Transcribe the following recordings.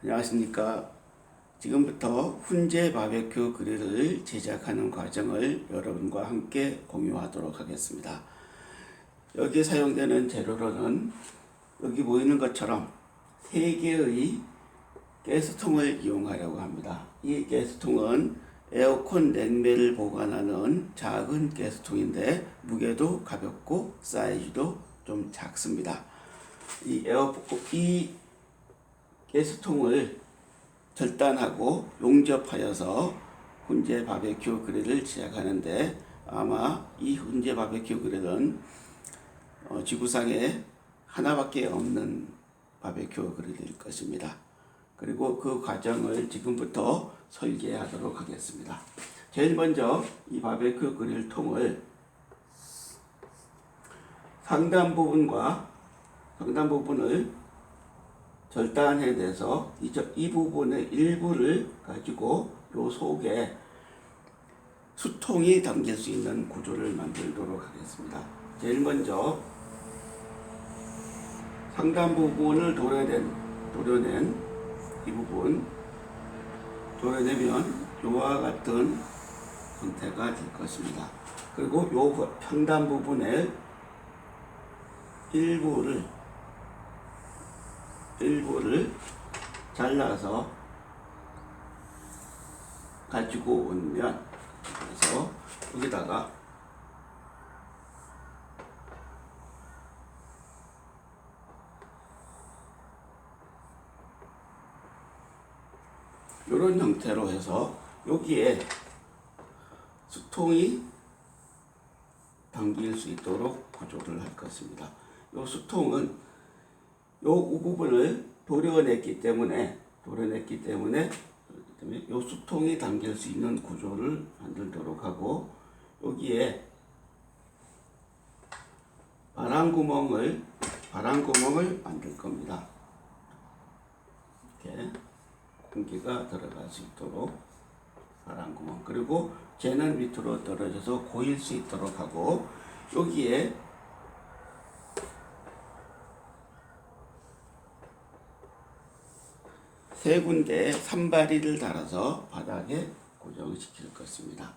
안녕하십니까. 지금부터 훈제 바베큐 그릴을 제작하는 과정을 여러분과 함께 공유하도록 하겠습니다. 여기 사용되는 재료로는 여기 보이는 것처럼 세 개의 가스통을 이용하려고 합니다. 이 가스통은 에어컨 냉매를 보관하는 작은 가스통인데 무게도 가볍고 사이즈도 좀 작습니다. 이 에어 이 가스통을 절단하고 용접하여서 훈제 바베큐 그릴을 제작하는데 아마 이 훈제 바베큐 그릴은 어, 지구상에 하나밖에 없는 바베큐 그릴일 것입니다. 그리고 그 과정을 지금부터 설계하도록 하겠습니다. 제일 먼저 이 바베큐 그릴 통을 상단 부분과 상단 부분을 절단해내서 이, 저- 이 부분의 일부를 가지고 요 속에 수통이 담길 수 있는 구조를 만들도록 하겠습니다. 제일 먼저 상단 부분을 도려낸 도려낸 이 부분 도려내면 요와 같은 형태가 될 것입니다. 그리고 요 평단 부분의 일부를 일부를 잘라서 가지고 오면 그래서 여기다가 이런 형태로 해서 여기에 수통이 담길 수 있도록 구조를 할 것입니다. 이 수통은 요 부분을 도려냈기 때문에 도려냈기 때문에 그렇기 때문에 요 수통이 담길 수 있는 구조를 만들도록 하고 여기에 바람 구멍을 바람 구멍을 만들 겁니다. 이렇게 공기가 들어갈 수 있도록 바람 구멍 그리고 쟤는 밑으로 떨어져서 고일 수 있도록 하고 여기에 세 군데에 산바리를 달아서 바닥에 고정시킬 것입니다.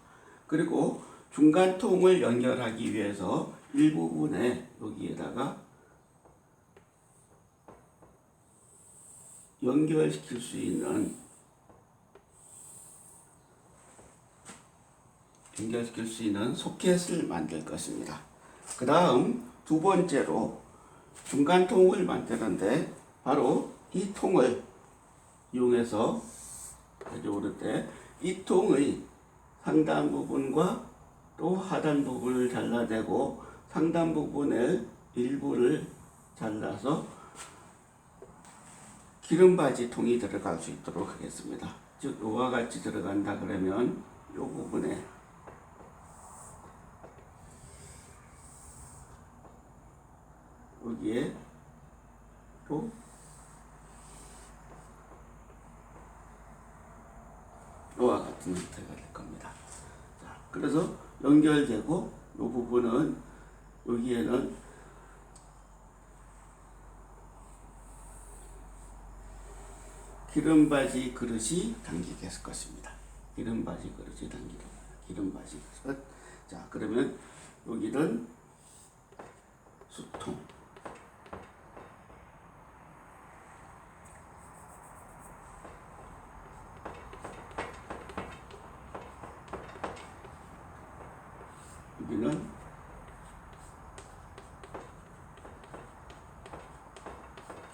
그리고 중간 통을 연결하기 위해서 일부분에 여기에다가 연결시킬 수 있는 연결시킬 수 있는 소켓을 만들 것입니다. 그 다음 두 번째로 중간 통을 만드는데 바로 이 통을 이용해서 가져오를 때 이 통의 상단 부분과 또 하단 부분을 잘라내고 상단 부분의 일부를 잘라서 기름바지 통이 들어갈 수 있도록 하겠습니다. 즉 이와 같이 들어간다 그러면 이 부분에 여기에 또 이와 같은 형태가 될 겁니다. 자, 그래서 연결되고 이 부분은 여기에는 기름바지 그릇이 담기게 할 것입니다. 기름바지 그릇이 담기게 기름바지 그릇. 자, 그러면 여기는 수통. 여기는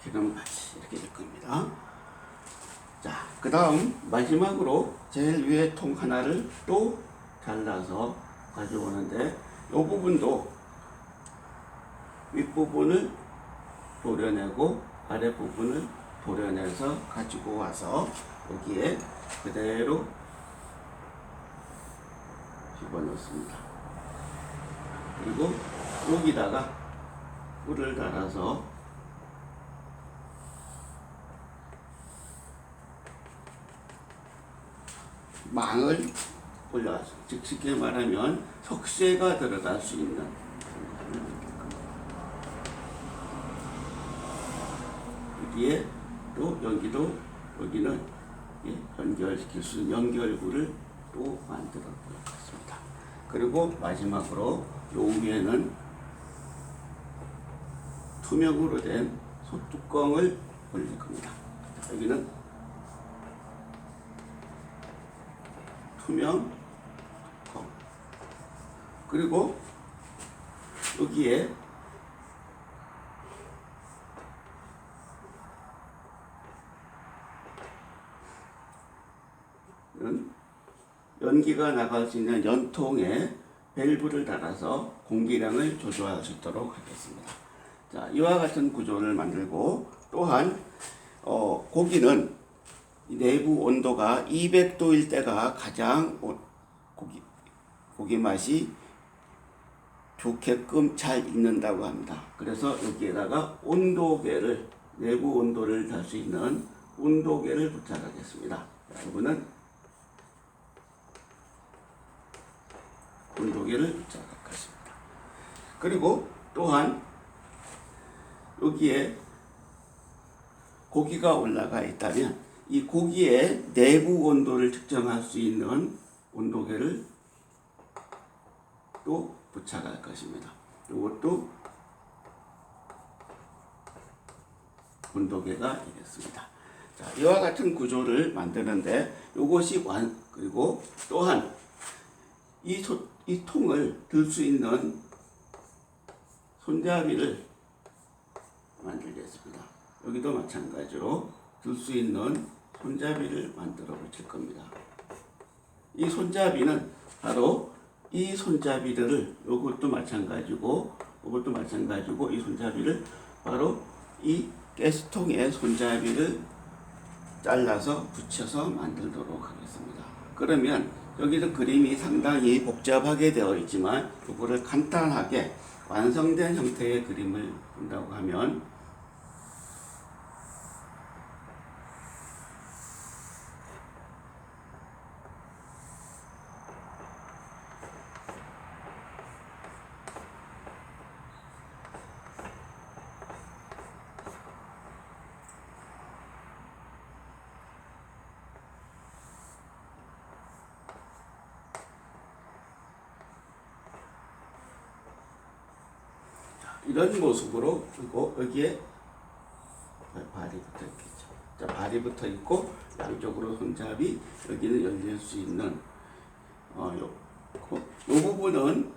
기름바지 이렇게 될 겁니다. 자, 그 다음 마지막으로 제일 위에 통 하나를 또 잘라서 가져오는데 이 부분도 윗부분을 도려내고 아랫부분을 도려내서 가지고 와서 여기에 그대로 집어넣습니다. 그리고 여기다가 꿀을 달아서 망을 올려서 즉 쉽게 말하면 석쇠가 들어갈 수 있는 여기에 또 여기도 여기는 예, 연결시킬 수 있는 연결구를 또 만들어 보겠습니다. 그리고 마지막으로 요 위에는 투명으로 된 소뚜껑을 올릴 겁니다. 여기는 투명 뚜껑 그리고 여기에 연- 연기가 나갈 수 있는 연통에 밸브를 달아서 공기량을 조절할 수 있도록 하겠습니다. 자, 이와 같은 구조를 만들고 또한 어, 고기는 이 내부 온도가 200도일 때가 가장 오- 고기 고기 맛이 좋게끔 잘 익는다고 합니다. 그래서 여기에다가 온도계를 내부 온도를 달 수 있는 온도계를 부착하겠습니다. 자, 이거는 온도계를 부착할 것입니다. 그리고 또한 여기에 고기가 올라가 있다면 이 고기의 내부 온도를 측정할 수 있는 온도계를 또 부착할 것입니다. 이것도 온도계가 되겠습니다. 자, 이와 같은 구조를 만드는데 이것이 완 그리고 또한 이, 소, 이 통을 들 수 있는 손잡이를 만들겠습니다. 여기도 마찬가지로 들 수 있는 손잡이를 만들어 붙일 겁니다. 이 손잡이는 바로 이 손잡이들을 이것도 마찬가지고 이것도 마찬가지고 이 손잡이를 바로 이 가스통에 손잡이를 잘라서 붙여서 만들도록 하겠습니다. 그러면 여기서 그림이 상당히 복잡하게 되어 있지만 이거를 간단하게 완성된 형태의 그림을 본다고 하면 이런 모습으로 그리고 여기에 발이 붙어 있겠죠. 자, 발이 붙어 있고 양쪽으로 손잡이 여기는 열릴 수 있는 어, 요, 그, 요 부분은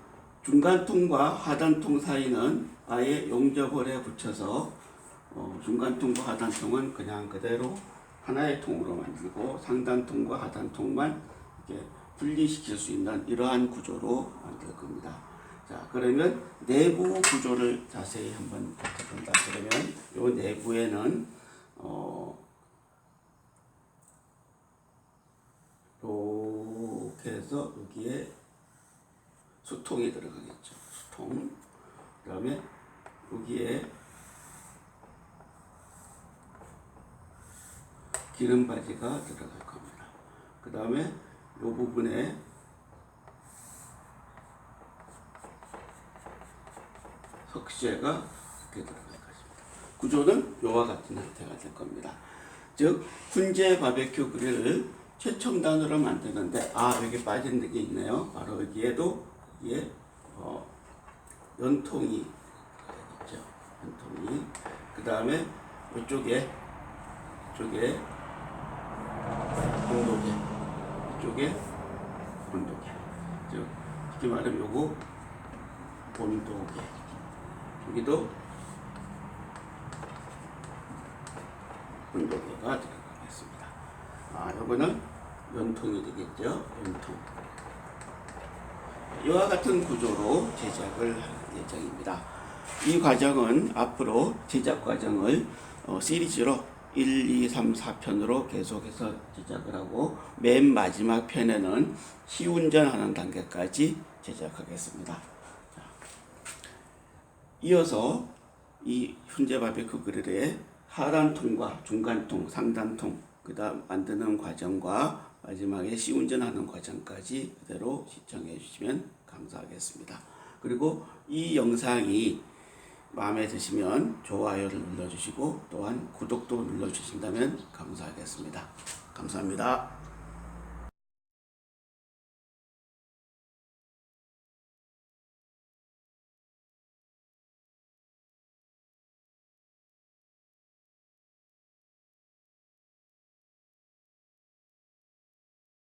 중간통과 하단통 사이는 아예 용접을 붙여서 어, 중간통과 하단통은 그냥 그대로 하나의 통으로 만들고 상단통과 하단통만 이렇게 분리시킬 수 있는 이러한 구조로 만들 겁니다. 자, 그러면 내부 구조를 자세히 한번 볼까 그러면 요 내부에는 어 이렇게 해서 여기에 수통이 들어가겠죠. 수통. 그다음에 여기에 기름 바지가 들어갈 겁니다. 그 다음에 이 부분에 석쇠가 이렇게 들어갈 것입니다. 구조는 이와 같은 형태가 될 겁니다. 즉 훈제 바베큐 그릴을 최첨단으로 만드는데 아 여기 빠진 게 있네요. 바로 여기에도 이게 어, 연통이 있죠. 연통이 그 다음에 이쪽에 이쪽에 온도계 이쪽에 온도계 즉 쉽게 말하면 요거 온도계 여기도 온도계가 들어가겠습니다. 아, 요거는 연통이 되겠죠. 연통. 이와 같은 구조로 제작을 할 예정입니다. 이 과정은 앞으로 제작 과정을 어, 시리즈로 1, 2, 3, 4편으로 계속해서 제작을 하고 맨 마지막 편에는 시운전하는 단계까지 제작하겠습니다. 자, 이어서 이 훈제 바베큐 그릴의 하단통과 중간통, 상단통, 그 다음 만드는 과정과 마지막에 시운전하는 과정까지 그대로 시청해 주시면 감사하겠습니다. 그리고 이 영상이 마음에 드시면 좋아요를 눌러주시고 또한 구독도 눌러주신다면 감사하겠습니다. 감사합니다.